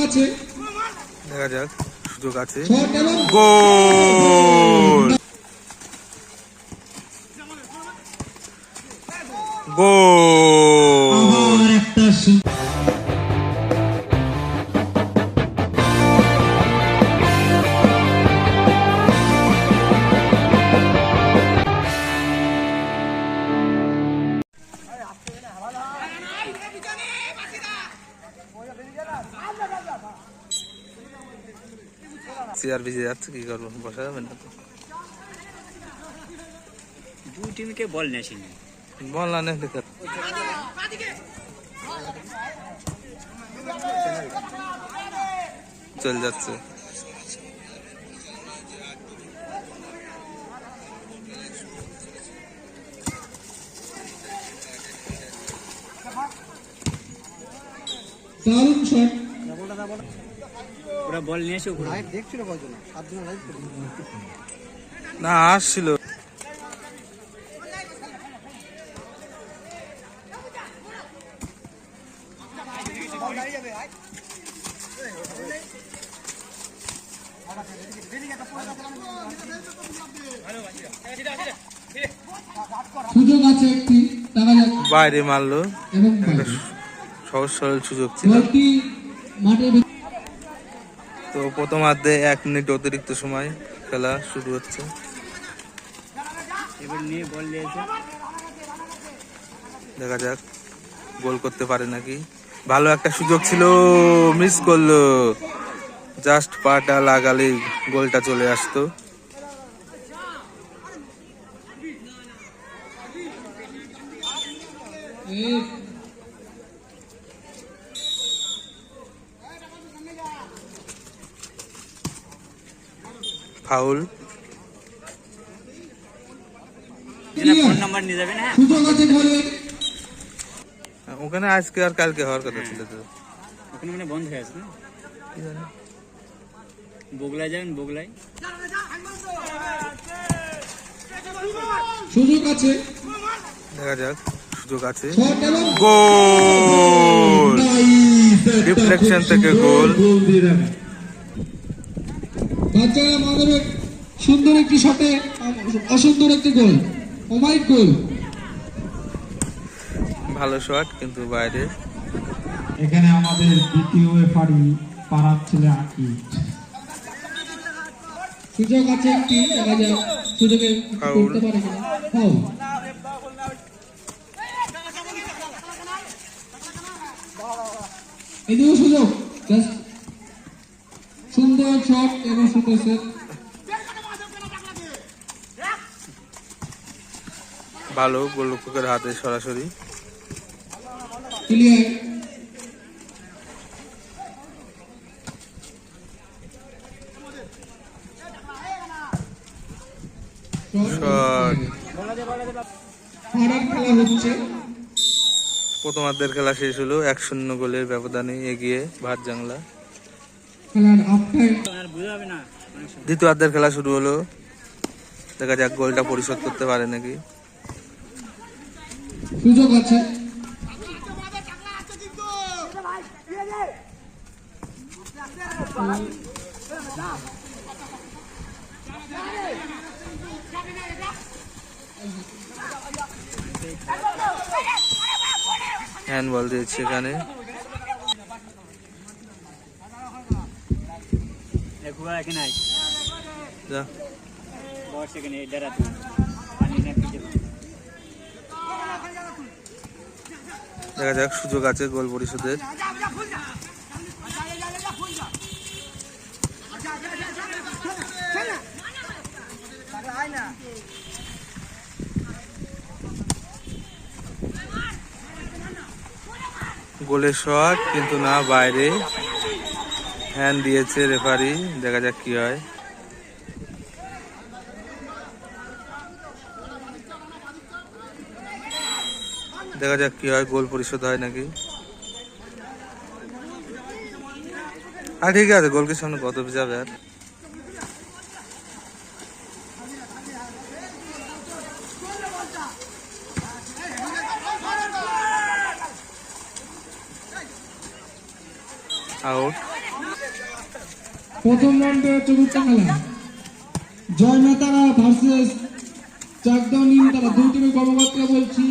আছে দেখা যাক সুযোগ আছে। গোল! গোল! চেয়ার ভিজে যাচ্ছে কি করব? বসা যাবে না তো। দুই টিমকে বল নেছিনি বল না নেই কর চল যাচ্ছে। দারুণ শট ওরা বল নিয়েছে উপরে না আসছিল। সুযোগ আছে একটি দেখা যাক বাইরে মারলো। এবং সহজ সরল সুযোগ ছিল। তো প্রথমার্ধে এক মিনিট অতিরিক্ত সময় খেলা শুরু হচ্ছে। এবার নিয়ে বল নিয়েছে। দেখা যাক গোল করতে পারে নাকি। ভালো একটা সুযোগ ছিল মিস করল। জাস্ট পাটা লাগালেই গোলটা চলে আসতো। এই ফাউল। ফোন নাম্বার নিয়ে যাবেন হ্যাঁ? গোলের ওখানে আজকে আর কালকে হওয়ার কথা ছিল তো। ওখানে মানে বন্ধ হয়ে আছে না? বগলায় যাবেন বগলায়? সুযোগ আছে। দেখা যাক সুযোগ আছে। গোল! খুব থেকে গোল। বাচ্চারা মাধবের সুন্দর একটি শটে অসুন্দর একটি গোল ওমাইট গোল ভালো শট কিন্তু বাইরে। এখানে আমাদের দ্বিতীয় রেফারি পাড়ার ছেলে আকিব সুযোগ আছে একটি দেখা যাক সুযোগে করতে পারে কিনা। ফাউল এদিকেও সুযোগ জাস্ট সুন্দর শট এবং ভালো গোলরক্ষকের হাতে সরাসরি। ক্লিয়ার। প্রথমার্ধের খেলা শেষ হলো এক শূন্য গোলের ব্যবধানে এগিয়ে ভাত জাংলা দ্বিতীয়ার্ধের খেলা শুরু হলো। দেখা যাক গোলটা পরিশোধ করতে পারে নাকি। সুযোগ আছে। হ্যান্ড বল দিয়েছে এখানে। দেখো যাক সুযোগ আছে গোল পরিশোধের। গোলের শট কিন্তু না বাইরে। হ্যান্ড দিয়েছে রেফারি, দেখা যাক কি হয়। দেখা যাক কি হয়, গোল পরিশোধ হয় নাকি। হ্যাঁ ঠিক আছে গোলকের সামনে কত যাবে আর। আউট। প্রথম রাউন্ডে চতুর্থ খেলা। জয় মাতারা ভার্সেস চাকদাও নিম তারা দুই টিমের কর্মকর্তা বলছি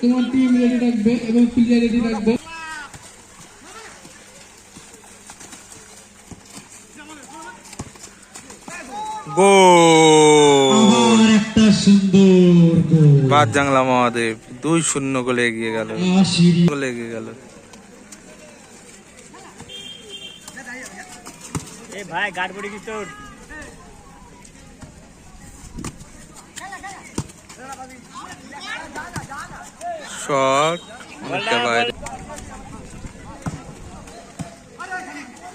তোমার টিম রেডি রাখবে এবং প্লেয়ার রেডি রাখবে পাঁচ জাংলা মহাদেব। দুই শূন্য গোলে এগিয়ে গেল। গোলে এগিয়ে গেল। ভাই গাড় পড়ে তোর শট অনেকটা বাইরে।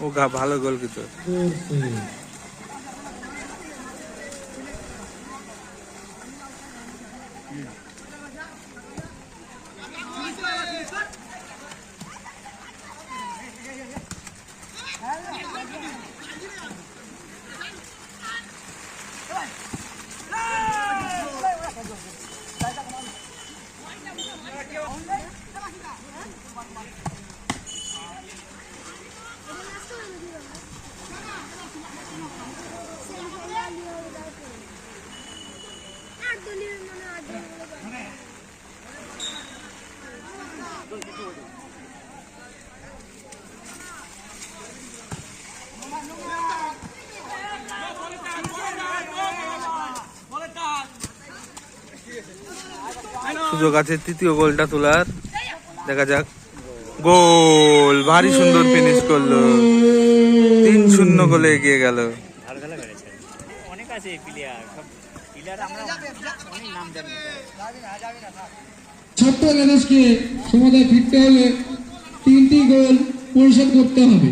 ও গা ভালো গোল কিন্তু। করছে সুযোগ আছে তৃতীয় গোলটা তোলার। দেখা যাক। গোল! ভারী সুন্দর ফিনিশ করল। তিন শূন্য গোলে এগিয়ে গেল। ভালো খেলা করেছে। অনেক আছে প্লেয়ার সব প্লেয়ার আমরা অনেক নাম জানি। ছোট্ট রেনেসকে সমাধায় ফিরতে হলে তিনটি গোল পরিশোধ করতে হবে।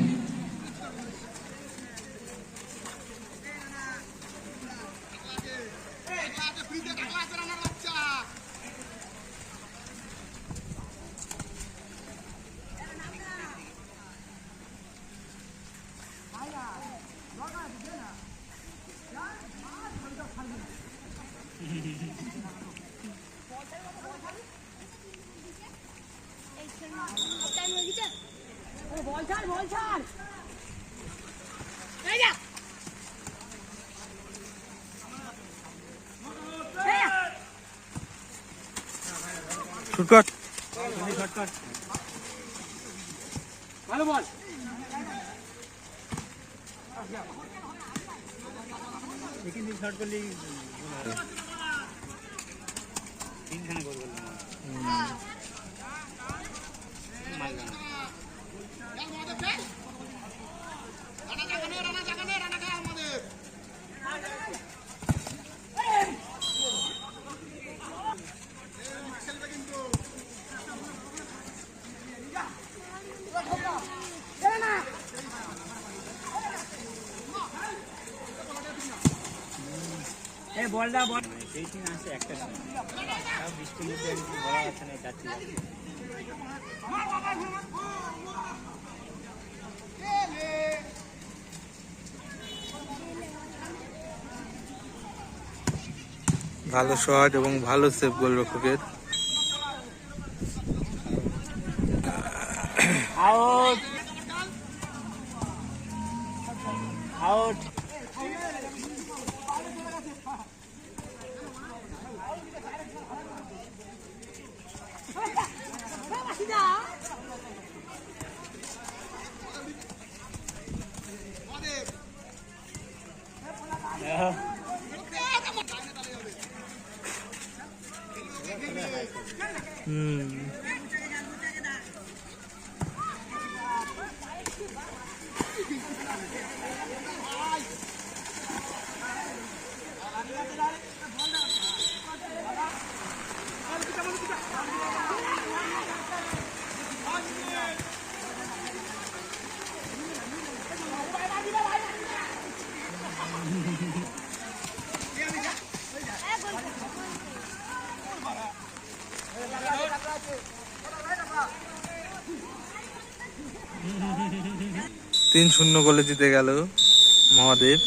বল ছাড় বল ছাড় এই যা এই যা। শুট কর ভালো বল এখান থেকে শর্ট করলে তিনখানা গোল করলাম মারলাম এই বলটা বল। সেই দিন আসে একটা সময় তাও বৃষ্টির মধ্যে বলা যাচ্ছে না যাচ্ছি যাচ্ছি। ভালো শট এবং ভালো সেভ গোলরক্ষকের আউট আউট তিন শূন্য গোলে জিতে গেল মহাদেব।